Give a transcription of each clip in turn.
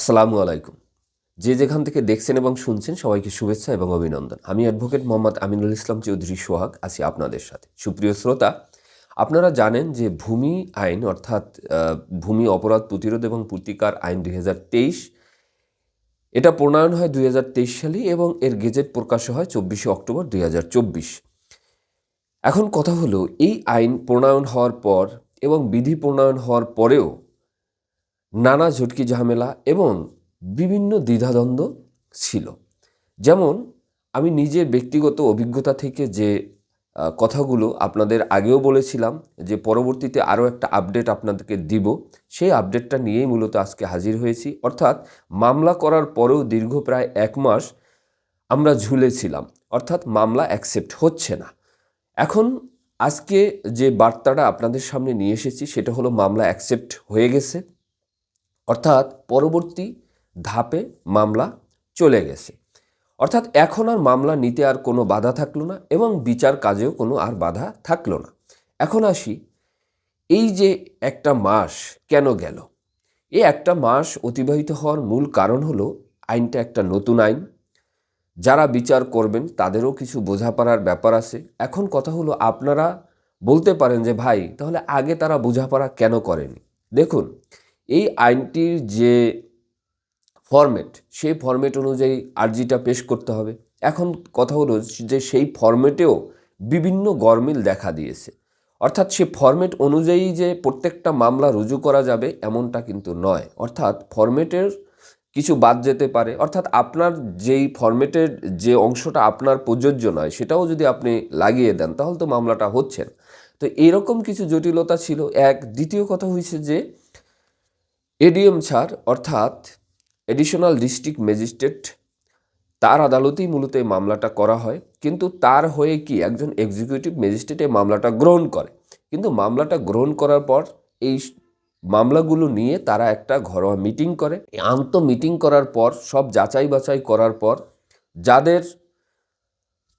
আসসালামু আলাইকুম। যে যেখান থেকে দেখছেন এবং শুনছেন সবাইকে শুভেচ্ছা এবং অভিনন্দন। আমি অ্যাডভোকেট মোহাম্মদ আমিনুল ইসলাম চৌধুরী সোহাগ, আছি আপনাদের সাথে। সুপ্রিয় শ্রোতা, আপনারা জানেন যে ভূমি আইন অর্থাৎ ভূমি অপরাধ প্রতিরোধ এবং প্রতিকার আইন দুই হাজার তেইশ, এটা প্রণয়ন হয় দুই হাজার তেইশ সালে এবং এর গেজেট প্রকাশ হয় চব্বিশে অক্টোবর দুই হাজার চব্বিশ। এখন কথা হলো, এই আইন প্রণয়ন হওয়ার পর এবং বিধি প্রণয়ন হওয়ার পরেও নানা ঝটকি ঝামেলা এবং বিভিন্ন দ্বিধাদ্বন্দ্ব ছিল। যেমন, আমি নিজের ব্যক্তিগত অভিজ্ঞতা থেকে যে কথাগুলো আপনাদের আগেও বলেছিলাম যে, পরবর্তীতে আরও একটা আপডেট আপনাদেরকে দিব। সেই আপডেটটা নিয়েই মূলত আজকে হাজির হয়েছি। অর্থাৎ মামলা করার পরেও দীর্ঘ প্রায় এক মাস আমরা ঝুলেছিলাম। অর্থাৎ মামলা অ্যাকসেপ্ট হচ্ছে না। এখন আজকে যে বার্তাটা আপনাদের সামনে নিয়ে এসেছি, সেটা হলো মামলা অ্যাকসেপ্ট হয়ে গেছে। অর্থাৎ পরবর্তী ধাপে মামলা চলে গেছে। অর্থাৎ এখন আর মামলা নিতে আর কোনো বাধা থাকল না এবং বিচার কাজেও কোনো আর বাধা থাকল না। এখন আসি, এই যে একটা মাস কেন গেল? এই একটা মাস অতিবাহিত হওয়ার মূল কারণ হলো আইনটা একটা নতুন আইন। যারা বিচার করবেন তাদেরও কিছু বোঝাপড়ার ব্যাপার আছে। এখন কথা হলো আপনারা বলতে পারেন যে, ভাই, তাহলে আগে তারা বোঝাপড়া কেন করেনি? দেখুন এই আইনটির যে ফরম্যাট সেই ফরম্যাট অনুযায়ী আর্জিটা পেশ করতে হবে। এখন কথা হলো যে সেই ফরম্যাটেও বিভিন্ন গরমিল দেখা দিয়েছে। অর্থাৎ সে ফরম্যাট অনুযায়ী যে প্রত্যেকটা মামলা রুজু করা যাবে এমনটা কিন্তু নয়। অর্থাৎ ফরম্যাটের কিছু বাদ যেতে পারে। অর্থাৎ আপনার যেই ফরম্যাটের যে অংশটা আপনার প্রযোজ্য নয়, সেটাও যদি আপনি লাগিয়ে দেন, তাহলে তো মামলাটা হচ্ছে না। তো এরকম কিছু জটিলতা ছিল। এক, দ্বিতীয় কথা হয়েছে যে এডিএম ছাড়, অর্থাৎ এডিশনাল ডিস্ট্রিক্ট ম্যাজিস্ট্রেট, তার আদালতেই মূলত এই মামলাটা করা হয়। কিন্তু তার হয়ে কি একজন এক্সিকিউটিভ ম্যাজিস্ট্রেট এই মামলাটা গ্রহণ করে? কিন্তু মামলাটা গ্রহণ করার পর এই মামলাগুলো নিয়ে তারা একটা ঘরোয়া মিটিং করে। আন্ত মিটিং করার পর, সব যাচাই বাছাই করার পর, যাদের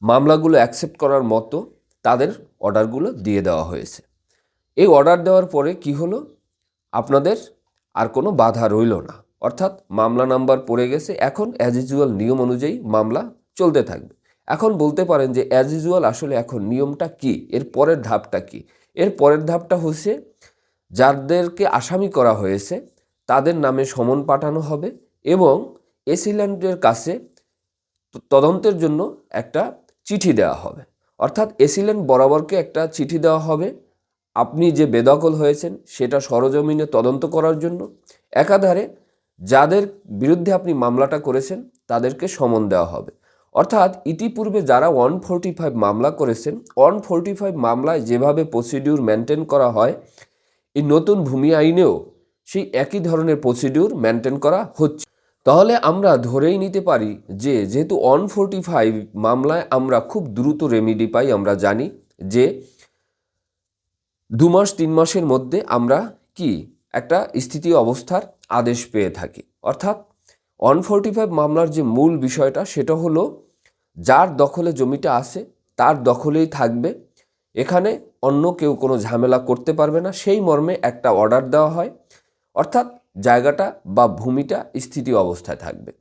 মামলাগুলো অ্যাকসেপ্ট করার মতো, তাদের অর্ডারগুলো দিয়ে দেওয়া হয়েছে। এই অর্ডার দেওয়ার পরে কি হলো? আপনাদের আর কোনো বাধা রইল না। অর্থাৎ মামলা নাম্বার পড়ে গেছে। এখন অ্যাজ ইউজুয়াল নিয়ম অনুযায়ী মামলা চলতে থাকবে। এখন বলতে পারেন যে অ্যাজ ইউজুয়াল আসলে এখন নিয়মটা কি? এর পরের ধাপটা কি? এর পরের ধাপটা হচ্ছে, যাদেরকে আসামি করা হয়েছে, তাদের নামে সমন পাঠানো হবে এবং এসিল্যান্ডের কাছে তদন্তের জন্য একটা চিঠি দেওয়া হবে। অর্থাৎ এসিল্যান্ড বরাবরকে একটা চিঠি দেওয়া হবে। আপনি যে বেদখল হয়েছেন, সেটা সরজমিনে তদন্ত করার জন্য। একাধারে যাদের বিরুদ্ধে আপনি মামলাটা করেছেন, তাদেরকে সমন দেওয়া হবে। অর্থাৎ ইতিপূর্বে যারা ওয়ান ফোরটি ফাইভ মামলা করেছেন ওয়ান ফোরটি ফাইভ মামলায় যেভাবে প্রসিডিউর মেনটেন করা হয়, এই নতুন ভূমি আইনেও সেই একই ধরনের প্রসিডিউর মেনটেন করা হচ্ছে। তাহলে আমরা ধরেই নিতে পারি যে, যেহেতু ওয়ান ফোরটি ফাইভ মামলায় আমরা খুব দ্রুত রেমিডি পাই, আমরা জানি যে দু মাস, তিন মাসের মধ্যে আমরা কি? একটা স্থিতি অবস্থার আদেশ পেয়ে থাকি। অর্থাৎ ওয়ান ফোরটি ফাইভ মামলার যে মূল বিষয়টা, সেটা হলো যার দখলে জমিটা আছে, তার দখলেই থাকবে। এখানে অন্য কেউ কোনো ঝামেলা করতে পারবে না। সেই মর্মে একটা অর্ডার দেওয়া হয়। অর্থাৎ জায়গাটা বা ভূমিটা স্থিতি অবস্থায় থাকবে।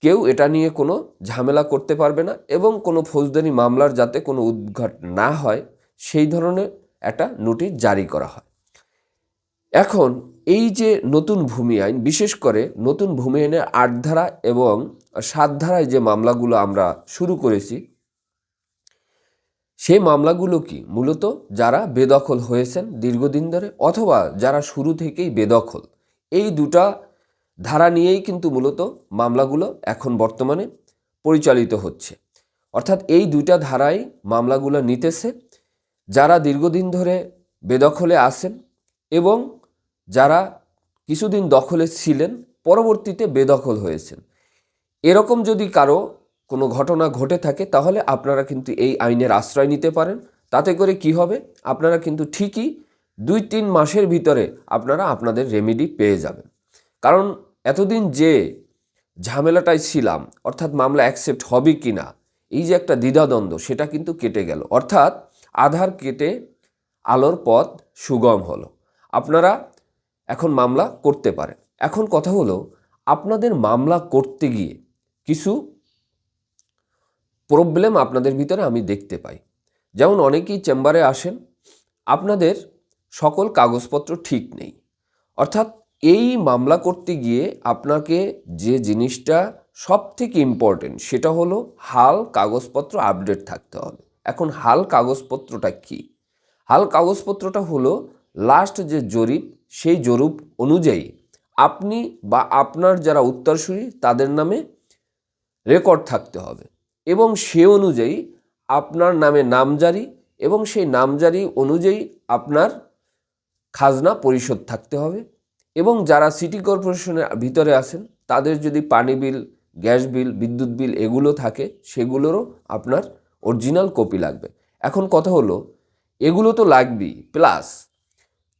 কেউ এটা নিয়ে কোনো ঝামেলা করতে পারবে না এবং কোনো ফৌজদারি মামলার যাতে কোনো উদ্ঘাট না হয়, সেই ধরনের একটা নোটিশ জারি করা হয়। এখন এই যে নতুন ভূমি আইন, বিশেষ করে নতুন ভূমি আইনের আট ধারা এবং সাত ধারায় যে মামলাগুলো আমরা শুরু করেছি, সেই মামলাগুলো কি মূলত যারা বেদখল হয়েছেন দীর্ঘদিন ধরে অথবা যারা শুরু থেকেই বেদখল, এই দুটা ধারা নিয়েই কিন্তু মূলত মামলাগুলো এখন বর্তমানে পরিচালিত হচ্ছে। অর্থাৎ এই দুটা ধারাই মামলাগুলো নিতেছে যারা দীর্ঘদিন ধরে বেদখলে আসেন এবং যারা কিছুদিন দখলে ছিলেন, পরবর্তীতে বেদখল হয়েছেন। এরকম যদি কারও কোনো ঘটনা ঘটে থাকে, তাহলে আপনারা কিন্তু এই আইনের আশ্রয় নিতে পারেন। তাতে করে কি হবে? আপনারা কিন্তু ঠিকই দুই তিন মাসের ভিতরে আপনারা আপনাদের রেমেডি পেয়ে যাবেন। কারণ এতদিন যে ঝামেলাটায় ছিলাম, অর্থাৎ মামলা অ্যাকসেপ্ট হবে কি না এই যে একটা দ্বিধাদ্বন্দ্ব, সেটা কিন্তু কেটে গেল। অর্থাৎ আধার কেটে আলোর পথ সুগম হলো। আপনারা এখন মামলা করতে পারেন। এখন কথা হলো, আপনাদের মামলা করতে গিয়ে কিছু প্রবলেম আপনাদের ভিতরে আমি দেখতে পাই। যেমন অনেকেই চেম্বারে আসেন, আপনাদের সকল কাগজপত্র ঠিক নেই। অর্থাৎ এই মামলা করতে গিয়ে আপনাকে যে জিনিসটা সব থেকে ইম্পর্টেন্ট সেটা হলো হাল, কাগজপত্র আপডেট থাকতে হবে। এখন হাল কাগজপত্রটা কি? হাল কাগজপত্রটা হলো লাস্ট যে জরিপ, সেই জরিপ অনুযায়ী আপনি বা আপনার যারা উত্তরসূরি, তাদের নামে রেকর্ড থাকতে হবে এবং সে অনুযায়ী আপনার নামে নামজারি এবং সেই নামজারি অনুযায়ী আপনার খাজনা পরিশোধ থাকতে হবে এবং যারা সিটি কর্পোরেশনের ভিতরে আছেন, তাদের যদি পানি বিল গ্যাস বিল বিদ্যুৎ বিল এগুলো থাকে, সেগুলোরও আপনার অরিজিনাল কপি লাগবে। এখন কথা হলো, এগুলো তো লাগবেই। প্লাস,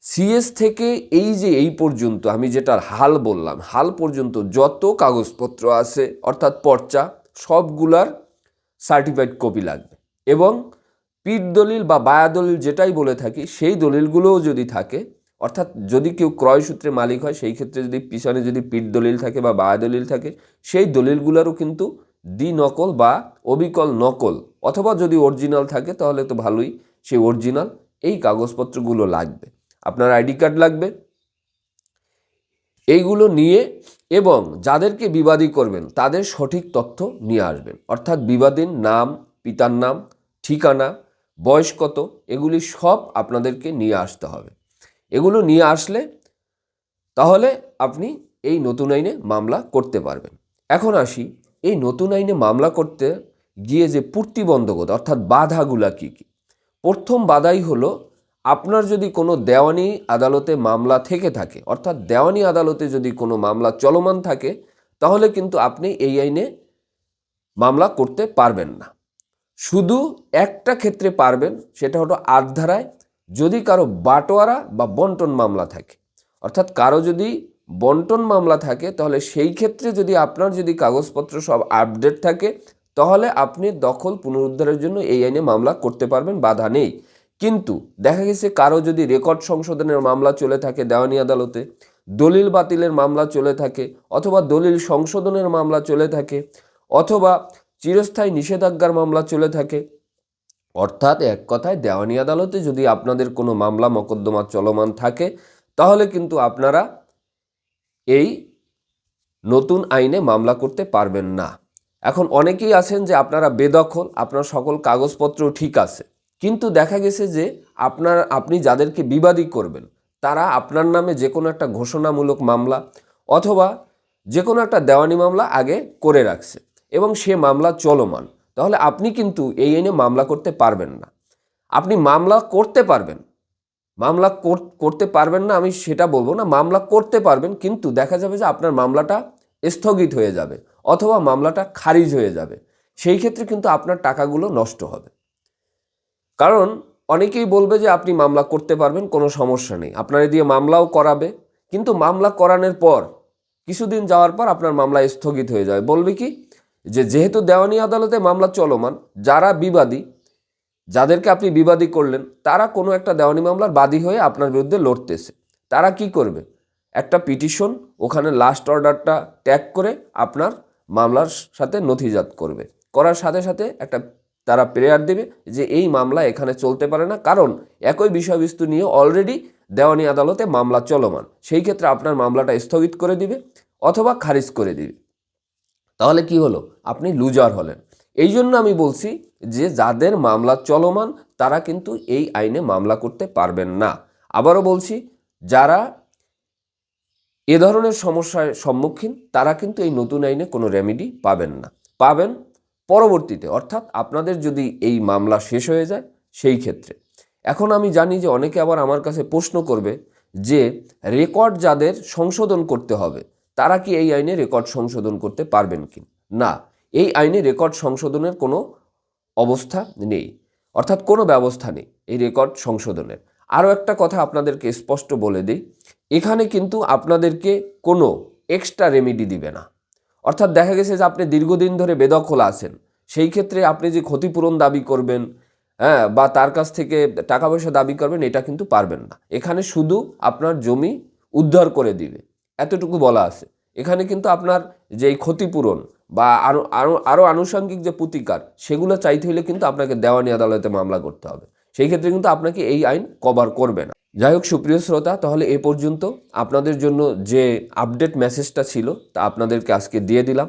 সিএস থেকে এই যে এই পর্যন্ত আমি যেটার হাল বললাম, হাল পর্যন্ত যত কাগজপত্র আছে, অর্থাৎ পর্চা, সবগুলার সার্টিফাইড কপি লাগবে। এবং পিঠ দলিল বা বায়া দলিল যেটাই বলে থাকি, সেই দলিলগুলোও যদি থাকে, অর্থাৎ যদি কেউ ক্রয় সূত্রে মালিক হয়, সেই ক্ষেত্রে যদি পিছনে যদি পিঠ দলিল থাকে বা বায়া দলিল থাকে, সেই দলিলগুলোরও কিন্তু দ্বি নকল বা অবিকল নকল। অথবা যদি অরিজিনাল থাকে, তাহলে তো ভালোই, সেই অরিজিনাল, এই কাগজপত্রগুলো লাগবে। আপনার আইডি কার্ড লাগবে। এইগুলো নিয়ে এবং যাদেরকে বিবাদী করবেন, তাদের সঠিক তথ্য নিয়ে আসবেন। অর্থাৎ বিবাদীর নাম, পিতার নাম, ঠিকানা, বয়স কত, এগুলি সব আপনাদেরকে নিয়ে আসতে হবে। এগুলো নিয়ে আসলে, তাহলে আপনি এই নতুন আইনে মামলা করতে পারবেন। এখন আসি এই নতুন আইনে মামলা করতে গিয়ে যে প্রতিবন্ধকতা, অর্থাৎ বাধাগুলা কী কী? প্রথম বাধাই হলো, আপনার যদি কোনো দেওয়ানি আদালতে মামলা থেকে থাকে, অর্থাৎ দেওয়ানি আদালতে যদি কোনো মামলা চলমান থাকে, তাহলে কিন্তু আপনি এই আইনে মামলা করতে পারবেন না। শুধু একটা ক্ষেত্রে পারবেন, সেটা হলো আট ধারায় যদি কারও বাটোয়ারা বা বন্টন মামলা থাকে, অর্থাৎ কারও যদি বন্টন মামলা থাকে, তাহলে সেই ক্ষেত্রে যদি আপনার যদি কাগজপত্র সব আপডেট থাকে, তাহলে আপনি দখল পুনরুদ্ধারের জন্য এই আইনে মামলা করতে পারবেন, বাধা নেই। কিন্তু দেখা গেছে কারও যদি রেকর্ড সংশোধনের মামলা চলে থাকে দেওয়ানি আদালতে, দলিল বাতিলের মামলা চলে থাকে, অথবা দলিল সংশোধনের মামলা চলে থাকে, অথবা চিরস্থায়ী নিষেধাজ্ঞার মামলা চলে থাকে, অর্থাৎ এক কথায় দেওয়ানি আদালতে যদি আপনাদের কোনো মামলা, মকদ্দমা চলমান থাকে, তাহলে কিন্তু আপনারা এই নতুন আইনে মামলা করতে পারবেন না। এখন অনেকেই আছেন যে আপনারা বেদখল, আপনার সকল কাগজপত্র ঠিক আছে। কিন্তু দেখা গেছে যে আপনার, আপনি যাদেরকে বিবাদী করবেন, তারা আপনার নামে যে কোনো একটা ঘোষণামূলক মামলা অথবা যে কোনো একটা দেওয়ানি মামলা আগে করে রাখছে এবং সে মামলা চলমান। তাহলে আপনি কিন্তু এই আইনে মামলা করতে পারবেন না। আপনি মামলা করতে পারবেন মামলা কর- করতে পারবেন না, আমি সেটা বলব না, মামলা করতে পারবেন, কিন্তু দেখা যাবে যে আপনার মামলাটা স্থগিত হয়ে যাবে অথবা মামলাটা খারিজ হয়ে যাবে। সেই ক্ষেত্রে কিন্তু আপনার টাকাগুলো নষ্ট হবে। কারণ অনেকেই বলবে যে আপনি মামলা করতে পারবেন, কোনো সমস্যা নেই। আপনার দিয়ে মামলাও করাবে, কিন্তু মামলা করানোর পর, কিছুদিন যাওয়ার পর আপনার মামলা স্থগিত হয়ে যাবে। বলবে কি? যে যেহেতু দেওয়ানি আদালতে মামলা চলমান, যারা বিবাদী যাদেরকে আপনি বিবাদী করলেন, তারা কোনো একটা দেওয়ানি মামলার বাদী হয়ে আপনার বিরুদ্ধে লড়তেছে। তারা কি করবে? একটা পিটিশন, ওখানে লাস্ট অর্ডারটা ট্যাগ করে আপনার মামলার সাথে নথিজাত করবে। করার সাথে সাথে একটা তারা প্রেয়ার দেবে যে এই মামলা এখানে চলতে পারে না, কারণ একই বিষয়বস্তু নিয়ে অলরেডি দেওয়ানি আদালতে মামলা চলমান। সেই ক্ষেত্রে আপনার মামলাটা স্থগিত করে দিবে অথবা খারিজ করে দিবে। তাহলে কি হলো? আপনি লুজার হলেন। এই জন্য আমি বলছি যে যাদের মামলা চলমান, তারা কিন্তু এই আইনে মামলা করতে পারবেন না। আবারও বলছি, যারা এ ধরনের সমস্যার সম্মুখীন, তারা কিন্তু এই নতুন আইনে কোনো রেমেডি পাবেন না। পাবেন পরবর্তীতে, অর্থাৎ আপনাদের যদি এই মামলা শেষ হয়ে যায়, সেই ক্ষেত্রে। এখন আমি জানি যে অনেকে আবার আমার কাছে প্রশ্ন করবে যে রেকর্ড যাদের সংশোধন করতে হবে, তারা কি এই আইনে রেকর্ড সংশোধন করতে পারবেন কি না। এই আইনে রেকর্ড সংশোধনের কোনো অবস্থা নেই। অর্থাৎ কোনো ব্যবস্থা নেই এই রেকর্ড সংশোধনের। আরও একটা কথা আপনাদেরকে স্পষ্ট বলে দিই, এখানে কিন্তু আপনাদেরকে কোনো এক্সট্রা রেমিডি দিবে না। অর্থাৎ দেখা গেছে যে আপনি দীর্ঘদিন ধরে বেদখল আছেন, সেই ক্ষেত্রে আপনি যে ক্ষতিপূরণ দাবি করবেন হ্যাঁ বা তার কাছ থেকে টাকা পয়সা দাবি করবেন, এটা কিন্তু পারবেন না। এখানে শুধু আপনার জমি উদ্ধার করে দিবে, এতটুকু বলা আছে। এখানে কিন্তু আপনার যেই ক্ষতিপূরণ বা আরও আরও আরও আনুষঙ্গিক যে প্রতিকার, সেগুলো চাইতে হলে কিন্তু আপনাকে দেওয়ানি আদালতে মামলা করতে হবে। সেই ক্ষেত্রে কিন্তু আপনাকে এই আইন কভার করবে না। যাই হোক, সুপ্রিয় শ্রোতা, তাহলে এ পর্যন্ত আপনাদের জন্য যে আপডেট মেসেজটা ছিল, তা আপনাদেরকে আজকে দিয়ে দিলাম।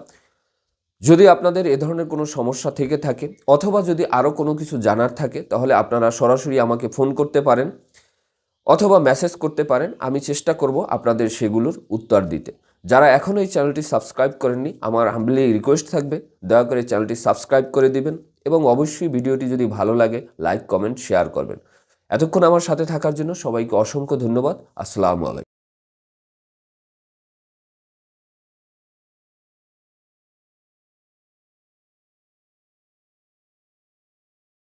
যদি আপনাদের এ ধরনের কোনো সমস্যা থেকে থাকে, অথবা যদি আরও কোনো কিছু জানার থাকে, তাহলে আপনারা সরাসরি আমাকে ফোন করতে পারেন, অথবা মেসেজ করতে পারেন। আমি চেষ্টা করব আপনাদের সেগুলোর উত্তর দিতে। যারা এখনও এই চ্যানেলটি সাবস্ক্রাইব করেননি, আমার হাম্বলি রিকোয়েস্ট থাকবে, দয়া করে চ্যানেলটি সাবস্ক্রাইব করে দিবেন এবং অবশ্যই ভিডিওটি যদি ভালো লাগে লাইক কমেন্ট শেয়ার করবেন। এতক্ষণ আমার সাথে থাকার জন্য সবাইকে অসংখ্য ধন্যবাদ। আসসালামু আলাইকুম।